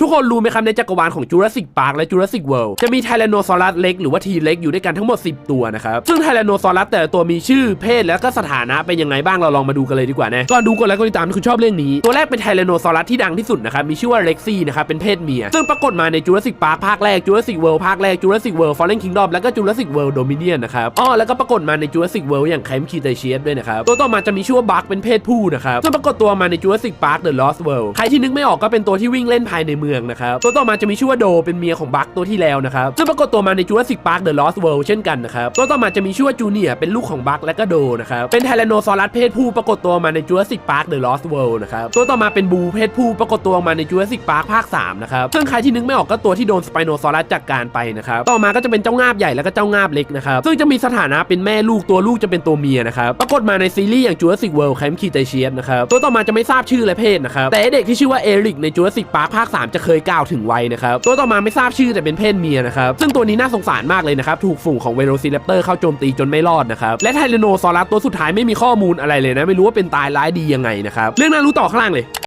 ทุกคนรู้ไหมครับในจักรวาลของ Jurassic Park และ Jurassic World จะมีไทแรนโนซอรัสเล็กหรือว่าทีเล็กอยู่ด้วยกันทั้งหมด 10 ตัวนะครับ ซึ่งไทแรนโนซอรัสแต่ละตัวมีชื่อเพศและก็สถานะเป็นยังไงบ้างเราลองมาดูกันเลยดีกว่านะก่อนดูกดไลค์กดติดตามถ้าคุณชอบเรื่องนี้ ตัวแรกเป็นไทแรนโนซอรัสที่ดังที่สุดนะครับ มีชื่อว่าเล็กซี่นะครับเป็นเพศเมีย ซึ่งปรากฏมาใน Jurassic Park ภาคแรก Jurassic World ภาคแรก Jurassic World Fallen Kingdom แล้วก็ Jurassic World Dominion นนะครับอ้อแล้วก็ปรากฏมาใน Jurassic World อย่าง Camp Cretaceous ด้วยนะครับตัวต่อมาจะมีชื่อว่าบัคเป็นเพศผู้นะครับซึ่งปรากฏตัวมาใน Jurassic Park The Lost World ใครที่นึกไม่ออกก็เป็นตัวที่วิ่งเล่นภายในเมืองนะครับตัวต่อมาจะมีชื่อว่าโดเป็นเมียของบัคตัวที่แล้วนะครับซึ่งปรากฏตัวมาใน Jurassic Park The Lost World เช่นกันนะครับตัวต่อมาจะมีชื่อว่าจูเนียเป็นลูกของบัคและก็โดนะครับเป็นไทแรนโนซอรัสเพศผู้ปรากฏตัวมาใน Jurassic Park The Lost World นะครับตัวต่อมาเป็นบูเพศผู้ปรากฏตัวมาใน Jurassic Park ภาค3นะครับซึ่งใครที่นึกไม่ออกก็ตัวที่โดนสไปโนซอรัสจัดการไปนะครับต่อมาก็จะเป็นเจ้างาบใหญ่แล้วก็เจ้างาบเล็กนะครับซึ่งจะมีสถานะเป็นแม่ลูกตัวลูกจะเป็นตัวเมียนะครับปรากฏมาในซีรีส์อย่าง Jurassic World Camp Cretaceous นะครับตัวต่อมาจะไม่ทราบชื่อและเพศนะครับแต่เด็กที่ชื่อว่าเอริกใน Jurassic Park ภาค3จะเคยกล่าวถึงไว้นะครับตัวต่อมาไม่ทราบชื่อแต่เป็นเพศเมียนะครับซึ่งตัวนี้น่าสงสารมากเลยนะครับถูกฝูงของเวโรซิแรปเตอร์เข้าโจมตีจนไม่รอดนะครับและไทเรโนซอรัสตัวสุดท้ายไม่มีข้อมูลอะไรเลยนะ ไม่รู้ว่าเป็นตายร้ายดียังไงนะครับเรื่องน่ารู้ต่อข้างล่างเลย